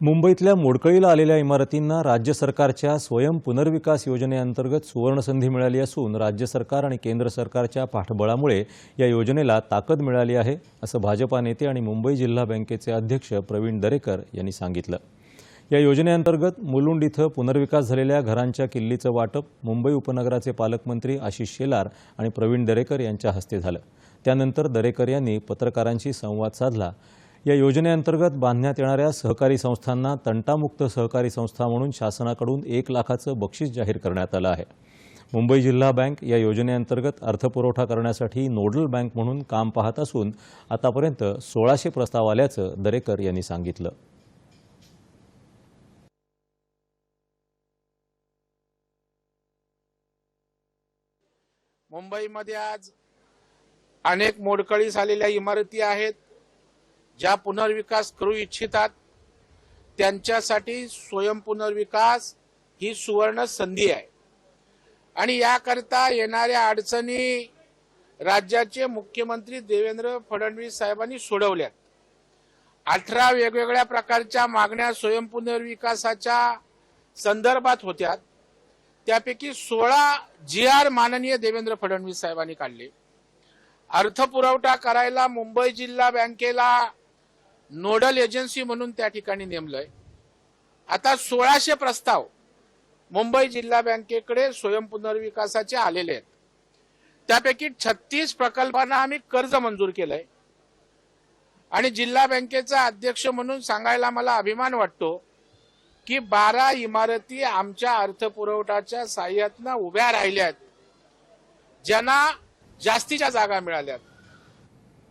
मुंबईतल्या मोडकळीला आलेल्या इमारतींना राज्य सरकारच्या स्वयं पुनर्विकास योजनेअंतर्गत सुवर्णसंधी मिळाली असून राज्य सरकार आणि केंद्र सरकारच्या पाठबळामुळे या योजनेला ताकद मिळाली आहे असं भाजपा नेते आणि मुंबई जिल्हा बँकेचे अध्यक्ष प्रवीण दरेकर यांनी सांगितलं. या योजनेअंतर्गत मुलुंड इथं पुनर्विकास झालेल्या घरांच्या किल्लीचं वाटप मुंबई उपनगराचे पालकमंत्री आशिष शेलार आणि प्रवीण दरेकर यांच्या हस्ते झालं. त्यानंतर दरेकर यांनी पत्रकारांशी संवाद साधला या योजनेअंतर्गत बांधण्यात येणाऱ्या सहकारी संस्थांना तंटामुक्त सहकारी संस्था म्हणून शासनाकडून एक लाखाचं बक्षीस जाहीर करण्यात आलं आहे. मुंबई जिल्हा बँक या योजनेअंतर्गत अर्थपुरवठा करण्यासाठी नोडल बँक म्हणून काम पाहत असून आतापर्यंत सोळाशे प्रस्ताव आल्याचं दरेकर यांनी सांगितलं. मुंबईमध्ये आज अनेक मोडकळीस आलेल्या इमारती आहेत. ज्या पुनर्विकास करू इच्छितात त्यांच्यासाठी स्वयंपुनर्विकास ही सुवर्ण संधी आहे. आणि याकरता येणाऱ्या अडचणी राज्याचे मुख्यमंत्री देवेंद्र फडणवीस साहेबांनी सोडवल्यात. अठरा वेगवेगळ्या प्रकारच्या मागण्या स्वयंपुनर्विकासाच्या संदर्भात होत्या त्यापैकी सोळा जी आर माननीय देवेंद्र फडणवीस साहेबांनी काढले. अर्थपुरवठा करायला मुंबई जिल्हा बँकेला नोडल एजन्सी म्हणून त्या ठिकाणी नेमलंय. आता सोळाशे प्रस्ताव मुंबई जिल्हा बँकेकडे स्वयंपुनर्विकासाचे आलेले आहेत. त्यापैकी छत्तीस प्रकल्पांना आम्ही कर्ज मंजूर केलंय. आणि जिल्हा बँकेचा अध्यक्ष म्हणून सांगायला मला अभिमान वाटतो की बारा इमारती आमच्या अर्थपुरवठाच्या साह्यातनं उभ्या राहिल्यात. ज्यांना जास्तीच्या जागा मिळाल्यात.